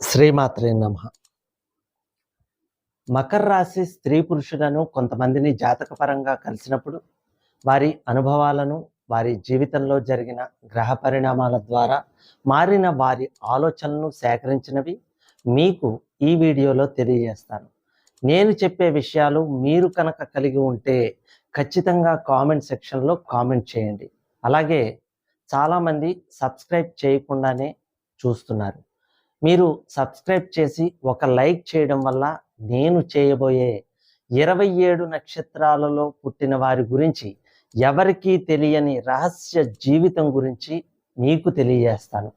శ్రీమాత్రే నమ. మకర రాశి స్త్రీ పురుషులను కొంతమందిని జాతకపరంగా కలిసినప్పుడు వారి అనుభవాలను వారి జీవితంలో జరిగిన గ్రహ పరిణామాల ద్వారా మారిన వారి ఆలోచనలను సేకరించినవి మీకు ఈ వీడియోలో తెలియజేస్తాను. నేను చెప్పే విషయాలు మీరు కనుక కలిగి ఉంటే ఖచ్చితంగా కామెంట్ సెక్షన్లో కామెంట్ చేయండి. అలాగే చాలామంది సబ్స్క్రైబ్ చేయకుండానే చూస్తున్నారు. మీరు సబ్స్క్రైబ్ చేసి ఒక లైక్ చేయడం వల్ల నేను చేయబోయే ఇరవై ఏడు నక్షత్రాలలో పుట్టిన వారి గురించి ఎవరికీ తెలియని రహస్య జీవితం గురించి మీకు తెలియజేస్తాను.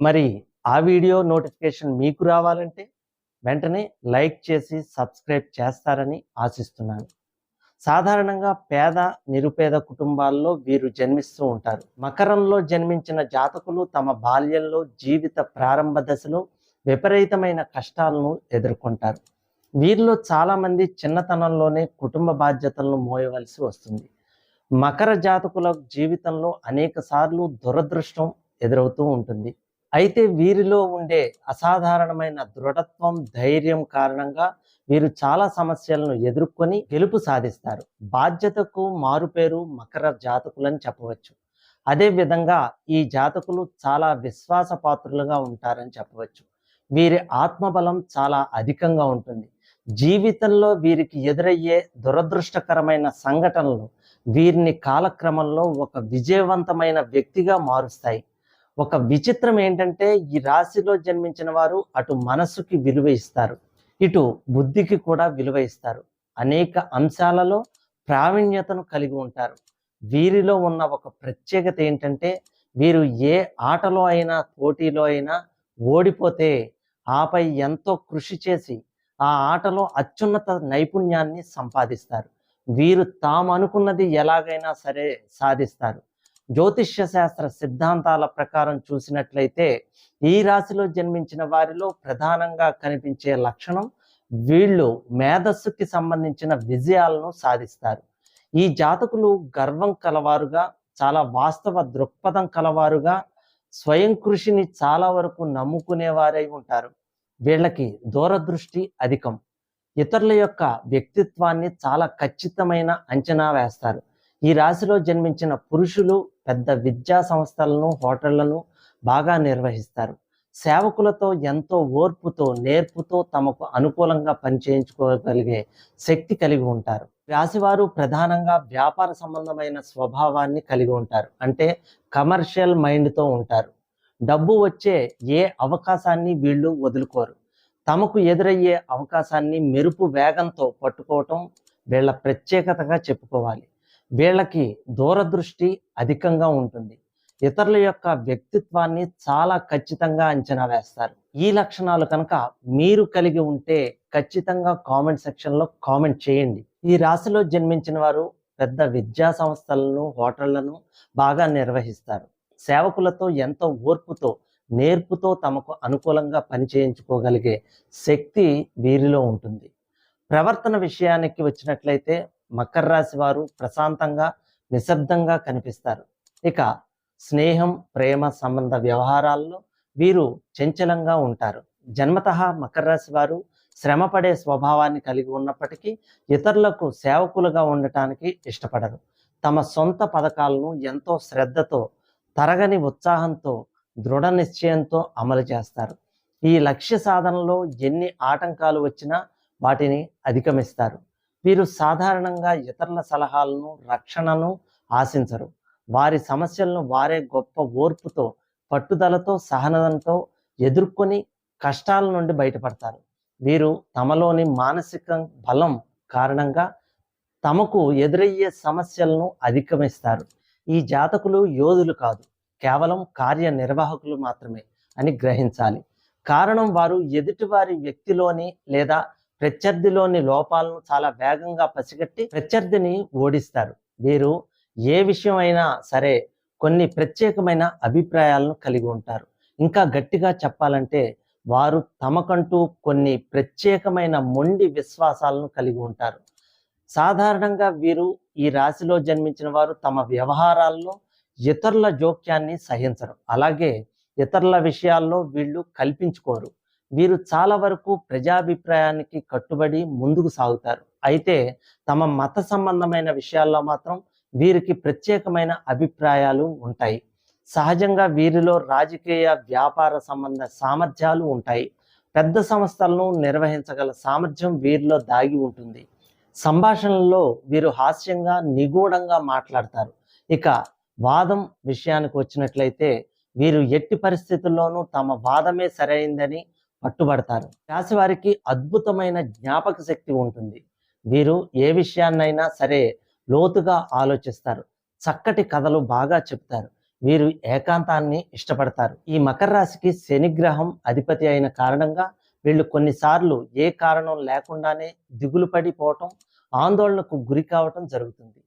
మరి ఆ వీడియో నోటిఫికేషన్ మీకు రావాలంటే వెంటనే లైక్ చేసి సబ్స్క్రైబ్ చేస్తారని ఆశిస్తున్నాను. సాధారణంగా పేద నిరుపేద కుటుంబాల్లో వీరు జన్మిస్తూ ఉంటారు. మకరంలో జన్మించిన జాతకులు తమ బాల్యంలో జీవిత ప్రారంభ దశలో విపరీతమైన కష్టాలను ఎదుర్కొంటారు. వీరిలో చాలామంది చిన్నతనంలోనే కుటుంబ బాధ్యతలను మోయవలసి వస్తుంది. మకర జాతకుల జీవితంలో అనేక సార్లు దురదృష్టం ఎదురవుతూ ఉంటుంది. అయితే వీరిలో ఉండే అసాధారణమైన దృఢత్వం ధైర్యం కారణంగా వీరు చాలా సమస్యలను ఎదుర్కొని గెలుపు సాధిస్తారు. బాధ్యతకు మారుపేరు మకర జాతకులని చెప్పవచ్చు. అదే విధంగా ఈ జాతకులు చాలా విశ్వాసపాత్రులుగా ఉంటారని చెప్పవచ్చు. వీరి ఆత్మబలం చాలా అధికంగా ఉంటుంది. జీవితంలో వీరికి ఎదురయ్యే దురదృష్టకరమైన సంఘటనలు వీరిని కాలక్రమంలో ఒక విజయవంతమైన వ్యక్తిగా మారుస్తాయి. ఒక విచిత్రం ఏంటంటే ఈ రాశిలో జన్మించిన వారు అటు మనసుకి విలువ ఇస్తారు ఇటు బుద్ధికి కూడా విలువ ఇస్తారు. అనేక అంశాలలో ప్రావీణ్యతను కలిగి ఉంటారు. వీరిలో ఉన్న ఒక ప్రత్యేకత ఏంటంటే వీరు ఏ ఆటలో అయినా పోటీలో అయినా ఓడిపోతే ఆపై ఎంతో కృషి చేసి ఆ ఆటలో అత్యున్నత నైపుణ్యాన్ని సంపాదిస్తారు. వీరు తాము అనుకున్నది ఎలాగైనా సరే సాధిస్తారు. జ్యోతిష్య శాస్త్ర సిద్ధాంతాల ప్రకారం చూసినట్లయితే ఈ రాశిలో జన్మించిన వారిలో ప్రధానంగా కనిపించే లక్షణం వీళ్ళు మేధస్సుకి సంబంధించిన విజయాలను సాధిస్తారు. ఈ జాతకులు గర్వం కలవారుగా చాలా వాస్తవ దృక్పథం కలవారుగా స్వయం కృషిని చాలా వరకు నమ్ముకునేవారై ఉంటారు. వీళ్ళకి దూరదృష్టి అధికం. ఇతరుల యొక్క వ్యక్తిత్వాన్ని చాలా ఖచ్చితమైన అంచనా వేస్తారు. ఈ రాశిలో జన్మించిన పురుషులు పెద్ద విద్యా సంస్థలను హోటళ్ళను బాగా నిర్వహిస్తారు. సేవకులతో ఎంతో ఓర్పుతో నేర్పుతో తమకు అనుకూలంగా పనిచేయించుకోగలిగే శక్తి కలిగి ఉంటారు. రాశివారు ప్రధానంగా వ్యాపార సంబంధమైన స్వభావాన్ని కలిగి ఉంటారు. అంటే కమర్షియల్ మైండ్తో ఉంటారు. డబ్బు వచ్చే ఏ అవకాశాన్ని వీళ్ళు వదులుకోరు. తమకు ఎదురయ్యే అవకాశాన్ని మెరుపు వేగంతో పట్టుకోవటం వీళ్ళ ప్రత్యేకతగా చెప్పుకోవాలి. వీళ్ళకి దూరదృష్టి అధికంగా ఉంటుంది. ఇతరుల యొక్క వ్యక్తిత్వాన్ని చాలా ఖచ్చితంగా అంచనా వేస్తారు. ఈ లక్షణాలు కనుక మీరు కలిగి ఉంటే ఖచ్చితంగా కామెంట్ సెక్షన్లో కామెంట్ చేయండి. ఈ రాశిలో జన్మించిన వారు పెద్ద విద్యా సంస్థలను హోటళ్ళను బాగా నిర్వహిస్తారు. సేవకులతో ఎంతో ఓర్పుతో నేర్పుతో తమకు అనుకూలంగా పనిచేయించుకోగలిగే శక్తి వీరిలో ఉంటుంది. ప్రవర్తన విషయానికి వచ్చినట్లయితే మకర రాశి వారు ప్రశాంతంగా నిశ్శబ్దంగా కనిపిస్తారు. ఇక స్నేహం ప్రేమ సంబంధ వ్యవహారాల్లో వీరు చంచలంగా ఉంటారు. జన్మత మకర రాశి వారు శ్రమపడే స్వభావాన్ని కలిగి ఉన్నప్పటికీ ఇతరులకు సేవకులుగా ఉండటానికి ఇష్టపడరు. తమ సొంత పథకాలను ఎంతో శ్రద్ధతో తరగని ఉత్సాహంతో దృఢ నిశ్చయంతో అమలు చేస్తారు. ఈ లక్ష్య సాధనలో ఎన్ని ఆటంకాలు వచ్చినా వాటిని అధిగమిస్తారు. వీరు సాధారణంగా ఇతరుల సలహాలను రక్షణను ఆశించరు. వారి సమస్యలను వారే గొప్ప ఓర్పుతో పట్టుదలతో సహనంతో ఎదుర్కొని కష్టాల నుండి బయటపడతారు. వీరు తమలోని మానసిక బలం కారణంగా తమకు ఎదురయ్యే సమస్యలను అధిగమిస్తారు. ఈ జాతకులు యోధులు కాదు కేవలం కార్యనిర్వాహకులు మాత్రమే అని గ్రహించాలి. కారణం వారు ఎదుటివారి వ్యక్తిలోని లేదా ప్రత్యర్థిలోని లోపాలను చాలా వేగంగా పసిగట్టి ప్రత్యర్థిని ఓడిస్తారు. వీరు ఏ విషయమైనా సరే కొన్ని ప్రత్యేకమైన అభిప్రాయాలను కలిగి ఉంటారు. ఇంకా గట్టిగా చెప్పాలంటే వారు తమకంటూ కొన్ని ప్రత్యేకమైన మొండి విశ్వాసాలను కలిగి ఉంటారు. సాధారణంగా వీరు ఈ రాశిలో జన్మించిన వారు తమ వ్యవహారాల్లో ఇతరుల జోక్యాన్ని సహించరు. అలాగే ఇతరుల విషయాల్లో వీళ్ళు కల్పించుకోరు. వీరు చాలా వరకు ప్రజాభిప్రాయానికి కట్టుబడి ముందుకు సాగుతారు. అయితే తమ మత సంబంధమైన విషయాల్లో మాత్రం వీరికి ప్రత్యేకమైన అభిప్రాయాలు ఉంటాయి. సహజంగా వీరిలో రాజకీయ వ్యాపార సంబంధ సామర్థ్యాలు ఉంటాయి. పెద్ద సంస్థలను నిర్వహించగల సామర్థ్యం వీరిలో దాగి ఉంటుంది. సంభాషణలో వీరు హాస్యంగా నిగూఢంగా మాట్లాడతారు. ఇక వాదం విషయానికి వచ్చినట్లయితే వీరు ఎట్టి పరిస్థితుల్లోనూ తమ వాదమే సరైందని పట్టుబడతారు. రాశి వారికి అద్భుతమైన జ్ఞాపక శక్తి ఉంటుంది. వీరు ఏ విషయాన్నైనా సరే లోతుగా ఆలోచిస్తారు. చక్కటి కథలు బాగా చెప్తారు. వీరు ఏకాంతాన్ని ఇష్టపడతారు. ఈ మకర రాశికి శనిగ్రహం అధిపతి అయిన కారణంగా వీళ్ళు కొన్నిసార్లు ఏ కారణం లేకుండానే దిగులు పడిపోవటం ఆందోళనకు గురి కావటం జరుగుతుంది.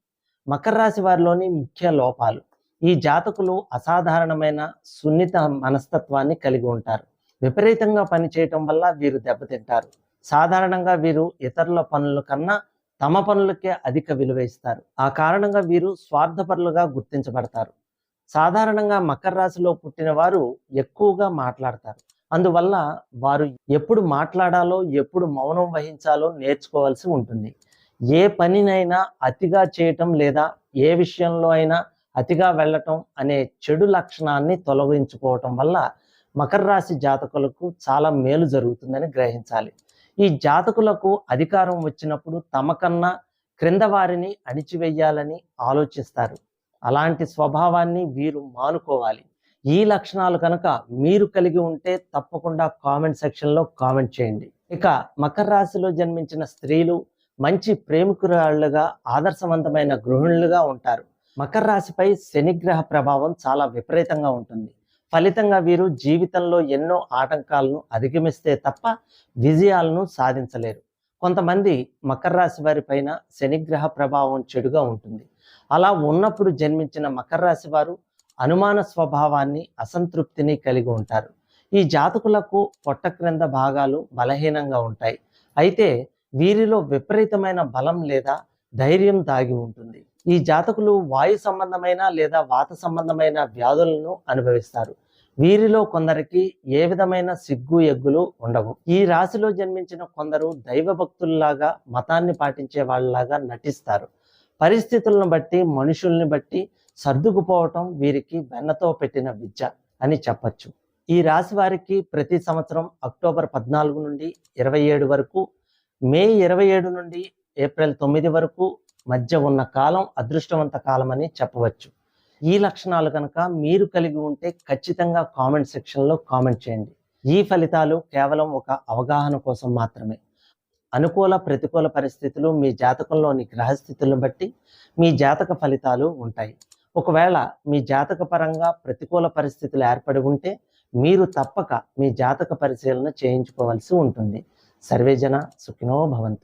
మకర రాశి వారిలోని ముఖ్య లోపాలు. ఈ జాతకులు అసాధారణమైన సున్నిత మనస్తత్వాన్ని కలిగి ఉంటారు. విపరీతంగా పనిచేయటం వల్ల వీరు దెబ్బతింటారు. సాధారణంగా వీరు ఇతరుల పనుల కన్నా తమ పనులకే అధిక విలువ ఇస్తారు. ఆ కారణంగా వీరు స్వార్థపరులుగా గుర్తించబడతారు. సాధారణంగా మకర రాశిలో పుట్టిన వారు ఎక్కువగా మాట్లాడతారు. అందువల్ల వారు ఎప్పుడు మాట్లాడాలో ఎప్పుడు మౌనం వహించాలో నేర్చుకోవాల్సి ఉంటుంది. ఏ పనినైనా అతిగా చేయటం లేదా ఏ విషయంలో అయినా అతిగా వెళ్ళటం అనే చెడు లక్షణాన్ని తొలగించుకోవటం వల్ల మకర రాశి జాతకులకు చాలా మేలు జరుగుతుందని గ్రహించాలి. ఈ జాతకులకు అధికారం వచ్చినప్పుడు తమ కన్నా క్రింద వారిని అణిచివేయాలని ఆలోచిస్తారు. అలాంటి స్వభావాన్ని వీరు మానుకోవాలి. ఈ లక్షణాలు కనుక మీరు కలిగి ఉంటే తప్పకుండా కామెంట్ సెక్షన్లో కామెంట్ చేయండి. ఇక మకర రాశిలో జన్మించిన స్త్రీలు మంచి ప్రేమికురాళ్ళుగా ఆదర్శవంతమైన గృహిణులుగా ఉంటారు. మకర రాశిపై శనిగ్రహ ప్రభావం చాలా విపరీతంగా ఉంటుంది. ఫలితంగా వీరు జీవితంలో ఎన్నో ఆటంకాలను అధిగమిస్తే తప్ప విజయాలను సాధించలేరు. కొంతమంది మకర రాశి వారి పైన శనిగ్రహ ప్రభావం చెడుగా ఉంటుంది. అలా ఉన్నప్పుడు జన్మించిన మకర రాశి వారు అనుమాన స్వభావాన్ని అసంతృప్తిని కలిగి ఉంటారు. ఈ జాతకులకు పొట్ట క్రింద భాగాలు బలహీనంగా ఉంటాయి. అయితే వీరిలో విపరీతమైన బలం లేదా ధైర్యం దాగి ఉంటుంది. ఈ జాతకులు వాయు సంబంధమైన లేదా వాత సంబంధమైన వ్యాధులను అనుభవిస్తారు. వీరిలో కొందరికి ఏ విధమైన సిగ్గు ఎగ్గులు ఉండవు. ఈ రాశిలో జన్మించిన కొందరు దైవ భక్తుల్లాగా మతాన్ని పాటించే వాళ్ళలాగా నటిస్తారు. పరిస్థితులను బట్టి మనుషుల్ని బట్టి సర్దుకుపోవటం వీరికి వెన్నతో పెట్టిన విద్య అని చెప్పచ్చు. ఈ రాశి వారికి ప్రతి సంవత్సరం అక్టోబర్ పద్నాలుగు నుండి ఇరవై ఏడు వరకు మే ఇరవై ఏడు నుండి ఏప్రిల్ తొమ్మిది వరకు మధ్య ఉన్న కాలం అదృష్టవంత కాలం అని చెప్పవచ్చు. ఈ లక్షణాలు కనుక మీరు కలిగి ఉంటే ఖచ్చితంగా కామెంట్ సెక్షన్లో కామెంట్ చేయండి. ఈ ఫలితాలు కేవలం ఒక అవగాహన కోసం మాత్రమే. అనుకూల ప్రతికూల పరిస్థితులు మీ జాతకంలోని గ్రహస్థితులను బట్టి మీ జాతక ఫలితాలు ఉంటాయి. ఒకవేళ మీ జాతక పరంగా ప్రతికూల పరిస్థితులు ఏర్పడి ఉంటే మీరు తప్పక మీ జాతక పరిశీలన చేయించుకోవాల్సి ఉంటుంది. సర్వేజన సుఖినో భవంతు.